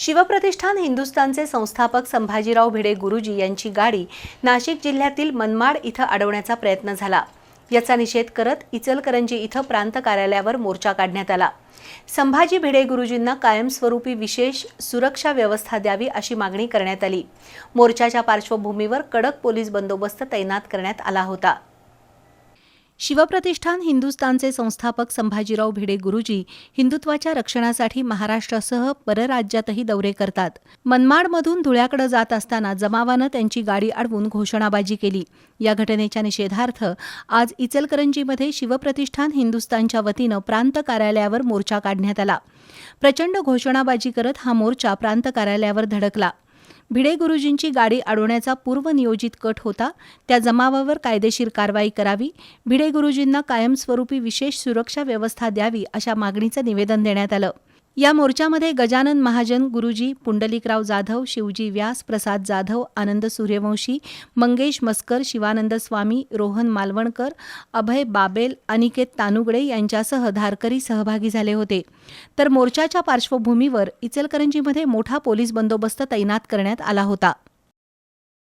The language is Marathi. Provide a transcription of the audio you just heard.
शिवप्रतिष्ठान हिंदुस्थानचे संस्थापक संभाजीराव भिडे गुरुजी यांची गाडी नाशिक जिल्ह्यातील मनमाड इथं अडवण्याचा प्रयत्न झाला. याचा निषेध करत इचलकरंजी इथं प्रांत कार्यालयावर मोर्चा काढण्यात आला. संभाजी भिडे गुरुजींना कायमस्वरूपी विशेष सुरक्षा व्यवस्था द्यावी अशी मागणी करण्यात आली. मोर्चाच्या पार्श्वभूमीवर कडक पोलीस बंदोबस्त तैनात करण्यात आला होता. शिवप्रतिष्ठान हिंदुस्थानचे संस्थापक संभाजीराव भिडे गुरुजी हिंदुत्वाच्या रक्षणासाठी महाराष्ट्रासह परराज्यातही दौरे करतात. मनमाडमधून धुळ्याकडे जात असताना जमावानं त्यांची गाडी अडवून घोषणाबाजी केली. या घटनेच्या निषेधार्थ आज इचलकरंजीमध्ये शिवप्रतिष्ठान हिंदुस्थानच्या वतीनं प्रांत कार्यालयावर मोर्चा काढण्यात आला. प्रचंड घोषणाबाजी करत हा मोर्चा प्रांत कार्यालयावर धडकला. भिडे गुरुजींची गाडी अडवण्याचा पूर्वनियोजित कट होता. त्या जमावावर कायदेशीर कारवाई करावी. भिडे गुरुजींना कायमस्वरूपी विशेष सुरक्षा व्यवस्था द्यावी अशा मागणीचं निवेदन देण्यात आलं. या मोर्चामध्ये गजानन महाजन गुरुजी पुंडलिकराव जाधव शिवजी व्यास प्रसाद जाधव आनंद सूर्यवंशी मंगेश मस्कर शिवानंद स्वामी रोहन मालवणकर अभय बाबेल अनिकेत तानुगडे यांच्यासह धारकरी सहभागी झाले होते. तर मोर्चाच्या पार्श्वभूमीवर इचलकरंजीमध्ये मोठा पोलीस बंदोबस्त तैनात करण्यात आला होता.